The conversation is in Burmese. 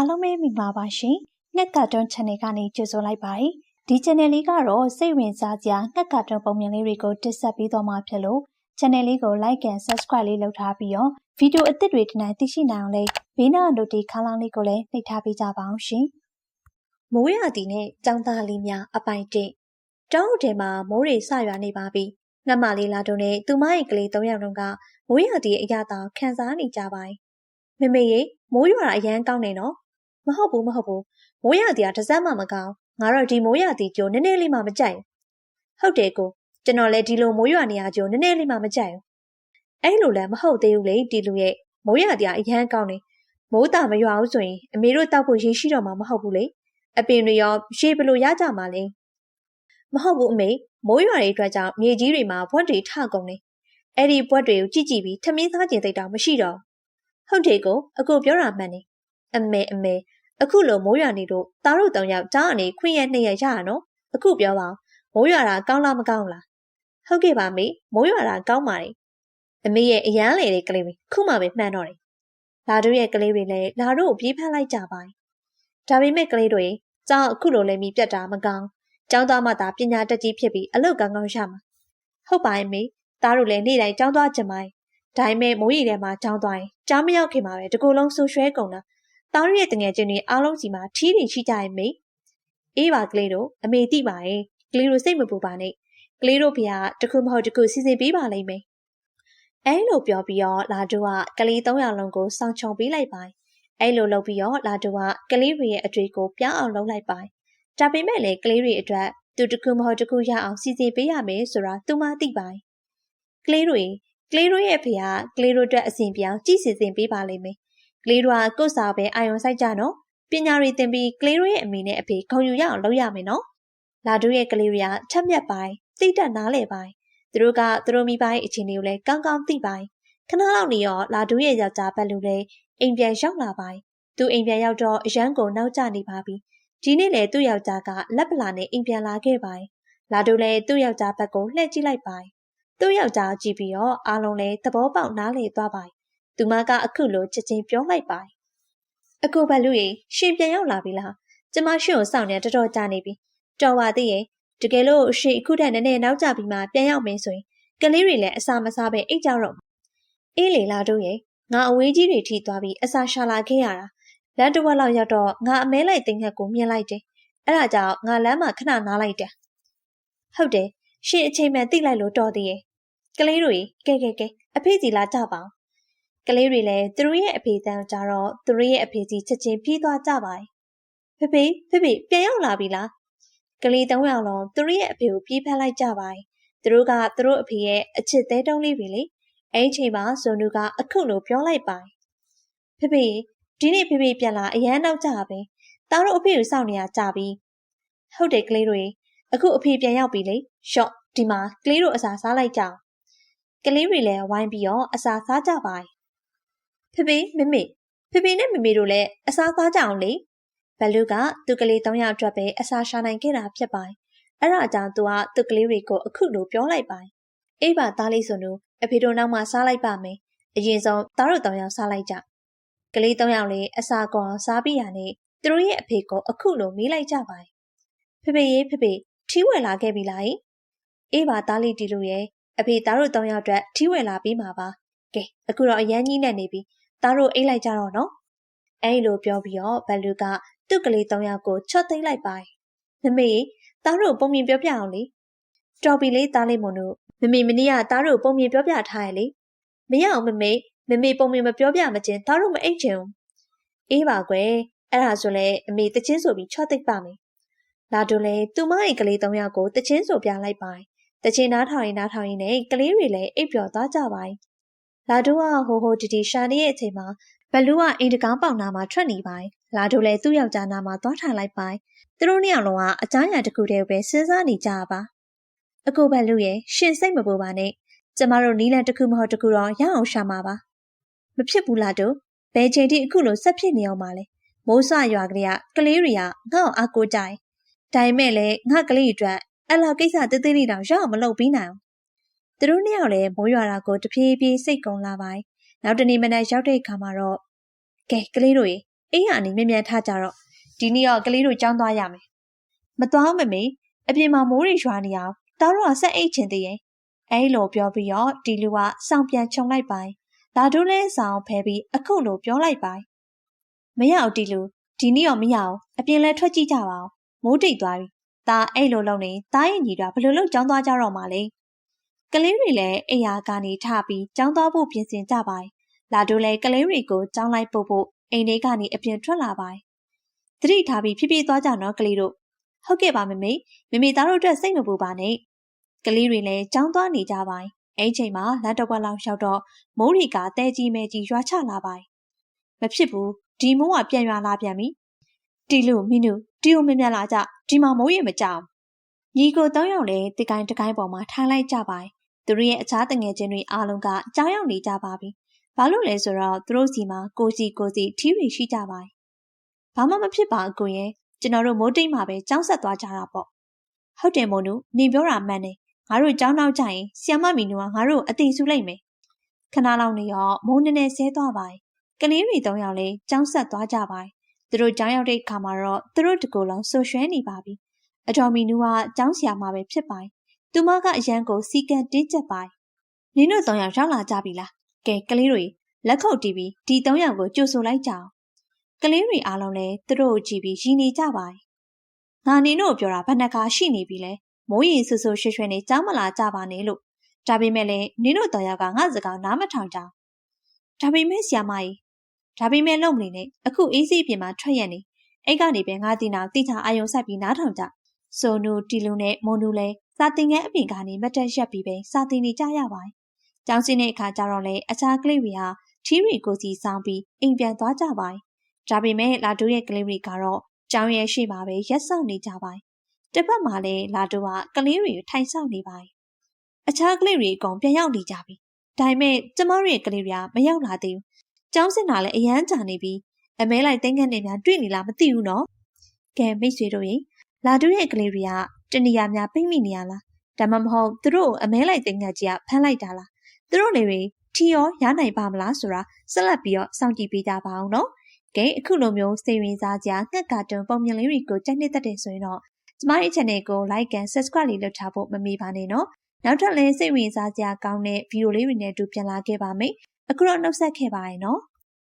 အားလုံးပဲမိပါပါရှင်။ငှက်ကတွန်း channel ကနေကြိုဆိုလိုက်ပါတယ်။ဒီ channel လေးကတော့စိတ်ဝင်စားစရာငှက်ကတွန်းပုံမြင်လေးတွေကိုတင်ဆက်ပေးသွားမှာဖြစ်လို့ channel လေးကို like and subscribe လေးလုပ်ထားပြီးတော့ဗီဒီယိုအသစ်တွေဒီနေ့သိရှိနိုင်အောင်လေးဘေးနား notification ခန်းလေးကိုလည်းနှိပ်ထားပေးကြပါအောင်ရှင်။မိုးရသည်နဲ့ចောင်းသားလေးများအပိုင်တင်ကျောင်းထဲမှာမိုးတွေဆရွာနေပါပြီ။ငှက်မလေးလာတော့နဲ့သူမရဲ့ကလေး၃ယောက်လုံးကမိုးရသည်အရာတောင်ခံစားနေကြပါ යි ။မမေရေမိုးရွာတာအရန်ကောင်းနေနော် မဟုတ်ဘူးမဟုတ်ဘူးမိုးရသည်ကတစ်စက်မှမကောင်းငါတော့ဒီမိုးရသည်ကြိုနည်းနည်းလေးမှမကြိုက်ဘူးဟုတ်တယ်ကိုကျွန်တော်လည်းဒီလိုမိုးရွာနေရကြိုနည်းနည်းလေးမှမကြိုက်ဘူးအဲ့လိုလည်းမဟုတ်သေးဘူးလေဒီလူရဲ့မိုးရသည်ကအရန်ကောင်းနေမိုးတာမရွာဘူးဆိုရင်အမေတို့တောက်ဖို့ရေရှိတော့မှာမဟုတ်ဘူးလေအပင်တွေရောရေဘလို့ရကြမှာလဲမဟုတ်ဘူးအမေမိုးရွာတွေအတွက်ကြောင့်မြေကြီးတွေမှာဘွက်တွေထကုန်နေအဲ့ဒီဘွက်တွေကိုကြည့်ကြည့်ပြီးထမင်းသားကျင်သိတာမရှိတော့ဟုတ်တယ်ကိုအခုပြောတာမှန်နေအမေအမေ အခုလိုမိုးရွာနေလို့သားတို့တောင်ယောက်ကြားအနေခွင့်ရနှစ်ရရရနော်အခုပြောပါမိုးရွာတာကောင်းလားမကောင်းလားဟုတ်ကဲ့ပါမေမိုးရွာတာကောင်းပါတယ်အမေရဲ့အရန်လေတဲ့ကလေးတွေခုမှပဲမှန်တော့တယ်လာတို့ရဲ့ကလေးတွေလည်းလာတို့ကိုပြေးဖက်လိုက်ကြပါဒါပေမဲ့ကလေးတွေကျောင်းအခုလိုလည်းမိပြတ်တာမကောင်းကျောင်းသားမှသာပညာတတ်ကြီးဖြစ်ပြီးအလုပ်ကောင်းကောင်းရမှာဟုတ်ပါရဲ့မေသားတို့လည်းနေ့တိုင်းကျောင်းသွားကြမှာဒါပေမဲ့မိုးရီထဲမှာကျောင်းသွားရင်ကျောင်းမရောက်ခင်မှာပဲတကူလုံးဆူရွှဲကုန်တာ သားရရဲ့တငယ်ချင်းတွေအားလုံးစီမှာထီးတွေရှိကြရဲ့မေအေးပါကလေးတို့အမေသိပါရဲ့ကလေးတို့စိတ်မပူပါနဲ့ကလေးတို့ဖေကတခုမဟုတ်တခုစီစဉ်ပေးပါလိမ့်မယ်အဲလိုပြောပြီးတော့လာတူကကလေး၃ယောက်လုံးကိုစောင့်ချုံပေးလိုက်ပါအဲလိုလုပ်ပြီးတော့လာတူကကလေးတွေရဲ့အတွေ့ကိုပြောင်းအောင်လုပ်လိုက်ပါဒါပေမဲ့လည်းကလေးတွေအတွက်သူတခုမဟုတ်တခုရအောင်စီစဉ်ပေးရမယ်ဆိုတာသူမှသိပါကလေးတွေကလေးတို့ရဲ့ဖေကကလေးတို့အတွက်အစဉ်ပြောင်းကြည့်စီစဉ်ပေးပါလိမ့်မယ် ကလေးတို့ကကိုယ့်စာပဲအာရုံစိုက်ကြနော်ပညာတွေသင်ပြီးကလေးတို့ရဲ့အမေနဲ့အဖေခုံယူရအောင်လုပ်ရမယ်နော်လာတို့ရဲ့ကလေးတွေကထက်မြက်ပိုင်းသိတတ်နားလည်ပိုင်းသူတို့ကသူတို့မိဘရဲ့အခြေအနေကိုလည်းကောင်းကောင်းသိပိုင်းခဏလောက်နေရောလာတို့ရဲ့ယောက်ျားဘက်လူလည်းအိမ်ပြန်ရောက်လာပိုင်းသူအိမ်ပြန်ရောက်တော့အရန်ကိုနောက်ကျနေပါပြီဒီနေ့လေသူ့ယောက်ျားကလက်ပလာနဲ့အိမ်ပြန်လာခဲ့ပိုင်းလာတို့လည်းသူ့ယောက်ျားဘက်ကိုလှည့်ကြည့်လိုက်ပိုင်းသူ့ယောက်ျားကြည့်ပြီးတော့အားလုံးလည်းသဘောပေါက်နားလည်သွားပိုင်း သူမကအခုလိုချက်ချင်းပြောလိုက်ပါတယ်အကိုဘလူရေရှင်ပြန်ရောက်လာပြီလားကျမရှင်ကိုစောင့်နေတော်တော်ကြာနေပြီတော်ပါသေးရဲ့တကယ်လို့ရှင်အခုတည်းနည်းနည်းနောက်ကျပြီးမှပြန်ရောက်မယ်ဆိုရင်ကလေးတွေလည်းအစာမစားပဲအိတ်ကြတော့အေးလေလာတို့ရဲ့ငါအဝေးကြီးတွေထိသွားပြီးအစာရှာလာခဲ့ရတာလမ်းတစ်ဝက်လောက်ရောက်တော့ငါအမဲလိုက်တင်ခက်ကိုမြင်လိုက်တယ်အဲ့ဒါကြောင့်ငါလမ်းမှာခဏနားလိုက်တယ်ဟုတ်တယ်ရှင်အချိန်မှန်သိလိုက်လို့တော်သေးရဲ့ကလေးတွေကဲကဲကဲအဖေစီလာကြပါအောင် ကလေးတွေလည်းသူတို့ရဲ့အဖေတန်းကြတော့သူတို့ရဲ့အဖေကြီးချက်ချင်းပြေးသွားကြပါတယ်။ဖေဖေဖေဖေပြန်ရောက်လာပြီလား။ကလေးသုံးယောက်လုံးသူတို့ရဲ့အဖေကိုပြေးဖက်လိုက်ကြပါတယ်။သူတို့ကသူတို့အဖေရဲ့အချစ်သေးတုံးလေးပဲလေ။အဲ့ဒီချိန်မှာဇွန်နူကအခုလိုပြောလိုက်ပါတယ်။ဖေဖေဒီနေ့ဖေဖေပြန်လာအရန်နောက်ကြပဲ။တောင်တို့အဖေကိုစောင့်နေရကြပြီ။ဟုတ်တယ်ကလေးတွေအခုအဖေပြန်ရောက်ပြီလေ။ရှော့ဒီမှာကလေးတို့အစာစားလိုက်ကြအောင်။ကလေးတွေလည်းဝိုင်းပြီးတော့အစာစားကြပါတယ် ဖေဖေမမေဖေဖေနဲ့မမေတို့လည်းအစားသားကြအောင်လေဘလူကသူကလေး၃ယောက်အတွက်ပဲအစားရှာနိုင်ခဲ့တာဖြစ်ပါတယ်အဲ့ဒါကြောင့်သူကသူကလေးတွေကိုအခုလိုပြောလိုက်ပါတယ်အေးပါသားလေးဆိုလို့အဖေတို့နောက်မှစားလိုက်ပါမယ်အရင်ဆုံးသားတို့၃ယောက်စားလိုက်ကြကလေး၃ယောက်လေးအစာကောစားပြီးရနဲ့သူတို့ရဲ့အဖေကိုအခုလိုမေးလိုက်ကြပါတယ်ဖေဖေရေးဖေဖေထီးဝယ်လာခဲ့ပြီလားအေးပါသားလေးတီလူရဲ့အဖေသားတို့၃ယောက်အတွက်ထီးဝယ်လာပြီးမှာပါကဲအခုတော့အရန်ကြီးနဲ့နေပြီ သားတို့အိတ်လိုက်ကြတော့နော်အဲ့လိုပြောပြီးတော့ဘလူကသူ့ကလေး၃ယောက်ကိုချော့သိမ့်လိုက်ပါမမေသားတို့ပုံမြင်ပြောပြအောင်လေတော်ပြီလေးသားလေးမွန်တို့မမေမနေ့ကသားတို့ပုံမြင်ပြောပြထားရလေမရအောင်မမေမမေပုံမြင်မပြောပြမချင်းသားတို့မအိတ်ချင်ဘူးအေးပါကွယ်အဲ့ဒါဆိုလဲအမေတချင်းဆိုပြီးချော့သိမ့်ပါမယ်လာတို့လဲသူမရဲ့ကလေး၃ယောက်ကိုတချင်းဆိုပြလိုက်ပါတချင်းနားထောင်ရင်နားထောင်ရင်နဲ့ကလေးတွေလည်းအိပ်ပျော်သွားကြပါ လာဒိုကဟိုဟိုတီတီရှာနေတဲ့အချိန်မှာဘလူးကအိမ်တကားပေါင်နာမှာထွက်နေပိုင်းလာဒိုလည်းသူ့ယောက်ျားနာမှာသွားထိုင်လိုက်ပိုင်းသူတို့နှစ်ယောက်လုံးကအကြမ်းရတခုတည်းပဲစဉ်းစားနေကြပါအကိုဘလူးရဲ့ရှင်စိတ်မပူပါနဲ့ကျမတို့နီးလန်တစ်ခုမဟုတ်တစ်ခုတော့ရအောင်ရှာမှာပါမဖြစ်ဘူးလားတို့ဘယ်ချိန်ထိအခုလိုဆက်ဖြစ်နေအောင်ပါလဲမိုးဆရွာကလေးကကလေးတွေကငါ့ကိုအားကိုးကြတယ်ဒါပေမဲ့လည်းငါကလေးအတွက်အဲ့လောက်ကိစ္စသေးသေးလေးတောင်ရအောင်မလုပ်ပြီးနိုင်အောင် သူတို့နှစ်ယောက်လည်းမိုးရွာတာကိုတဖြည်းဖြည်းစိတ်ကုန်လာပိုင်းနောက်တနေ့မနက်ရောက်တဲ့အခါမှာတော့ကဲကလေးတို့ရေ အိမ်ကနေမြ мян ထားကြတော့ဒီနေ့တော့ကလေးတို့ကြောင်းသွားရမယ်မသွားမမေအပြင်မှာမိုးတွေရွာနေအောင်တောင်းတော့ဆက်အိတ်ချင်သေးရဲ့အဲလိုပြောပြီးတော့ဒီလူကစောင်ပြန်ခြုံလိုက်ပိုင်လာတို့လဲဆောင်ဖဲပြီးအခုလိုပြောလိုက်ပိုင်မရအောင်ဒီလူဒီနေ့တော့မရအောင်အပြင်လဲထွက်ကြည့်ကြပါအောင်မိုးတိတ်သွားပြီဒါအဲ့လိုလုပ်နေတားရင်ညီတာဘယ်လိုလုပ်ကြောင်းသွားကြတော့မှလဲ ကလေးတွေလည်းအိယာကနေထပြီးကြောင်းသွားဖို့ပြင်ဆင်ကြပါလာတို့လည်းကလေးတွေကိုကြောင်းလိုက်ပို့ဖို့အိမ်ထဲကနေအပြင်ထွက်လာပါသတိထားပြီးဖြည်းဖြည်းသွားကြနော်ကလေးတို့ဟုတ်ကဲ့ပါမမေမမေသားတို့အတွက်စိတ်မပူပါနဲ့ကလေးတွေလည်းကြောင်းသွားနေကြပါအဲ့ချိန်မှာလမ်းတစ်ဝက်လောက်ရောက်တော့မိုးရီကတဲကြီးမဲကြီးရွာချလာပါမဖြစ်ဘူးဒီမိုးကပြန်ရွာလာပြန်ပြီတီလူမင်းတို့တီကိုမမြလာကြဒီမှာမိုးရေမကြောက်ညီကိုတောင်းရောက်လဲတကိုင်းတကိုင်းပေါ်မှာထားလိုက်ကြပါ သူတို့ရဲ့အခြားတငယ်ချင်းတွေအားလုံးကကြောင်းရောက်နေကြပါပြီဘာလို့လဲဆိုတော့သူတို့စီမှာကိုစီကိုစီထီးတွေရှိကြပါဘာမှမဖြစ်ပါအကိုရဲ့ကျွန်တော်တို့မိုးတိတ်မှာပဲကြောင်းဆက်သွားကြတာပေါ့ဟုတ်တယ်မို့နုနင်ပြောတာမှန်တယ်ငါတို့ကြောင်းနောက်ကြရင်ဆီယမမီနူကငါတို့အသေးစုလိုက်မယ်ခဏလောက်နေရောမိုးနည်းနည်းဆဲသွားပါကလေးတွေ၃ယောက်လည်းကြောင်းဆက်သွားကြပါသူတို့ကြောင်းရောက်တဲ့အခါမှာတော့သူတို့တကူလုံးဆူရွှဲနေပါပြီအတော်မီနူကကြောင်းဆရာမပဲဖြစ်ပါ သူမကအရန်ကိုစီကံတင်းကျပ်ပါနင်တို့၃ယောက်ရောက်လာကြပြီလားကဲကလေးတွေလက်ခုပ်တီးပြီးဒီ၃ယောက်ကိုကြိုဆိုလိုက်ကြအောင်ကလေးတွေအားလုံးလည်းသူတို့ကိုကြည့်ပြီးရည်နေကြပါငါနင်တို့ပြောတာဘယ်နှကာရှိနေပြီလဲမိုးရင်ဆူဆူရွှဲရွှဲနဲ့ကြောင်းမလာကြပါနဲ့လို့ဒါပေမဲ့လည်းနင်တို့တော်ရကငါစကားနားမထောင်ကြဒါပေမဲ့ဆရာမကြီးဒါပေမဲ့လုံမနေနဲ့အခုအေးစိပြင်မှာထွက်ရနေအဲ့ကနေပဲငါတင်တာတိချာအာယုံဆက်ပြီးနားထောင်ကြဆိုနူတီလူနဲ့မွန်နူလည်း စာတင်ငယ်အပြင်ကနေမတက်ရက်ပြီးပဲစာတင်နေကြရပါတယ်ကျောင်းစင်းတဲ့အခါကျတော့လေအခြားကလေးတွေဟာထီးရီကိုစီဆောင်ပြီးအိမ်ပြန်သွားကြပါတယ်ဒါပေမဲ့လာတိုးရဲ့ကလေးတွေကတော့ကျောင်းရဲ့ရှေ့မှာပဲရက်ဆောင်နေကြပါတယ်တစ်ဖက်မှာလည်းလာတိုးကကလေးတွေထိုင်ဆောင်နေပါတယ်အခြားကလေးတွေအကုန်ပြန်ရောက်နေကြပြီဒါပေမဲ့ကျမတို့ရဲ့ကလေးတွေကမရောက်လာသေးဘူးကျောင်းစင်တာလည်းအရန်ကြာနေပြီအမဲလိုက်သိန်းခန့်နေများတွေ့နေလားမသိဘူးနော်ကဲမိတ်ဆွေတို့ရေလာတူးရဲ့ကလေးတွေက တနေရာများပိတ်မိနေရလားဒါမှမဟုတ်သူတို့အမဲလိုက်သိန်းခန့်ကြီးကဖမ်းလိုက်တာလားသူတို့တွေထီရောရနိုင်ပါမလားဆိုတာဆက်လက်ပြီးတော့စောင့်ကြည့်ပေးကြပါအောင်နော်ကဲအခုလိုမျိုးစိတ်ဝင်စားကြငှက်ကာတွန်ပုံမြင်လေးတွေကိုကြိုက်နေတတ်တယ်ဆိုရင်တော့ကျမရဲ့ channel ကို like and subscribe လေးလုပ်ထားဖို့မမေ့ပါနဲ့နော်နောက်ထပ်လည်းစိတ်ဝင်စားကြကောင်းတဲ့ဗီဒီယိုလေးတွေနဲ့အတူပြန်လာခဲ့ပါမယ်အခုတော့နှုတ်ဆက်ခဲ့ပါရနော်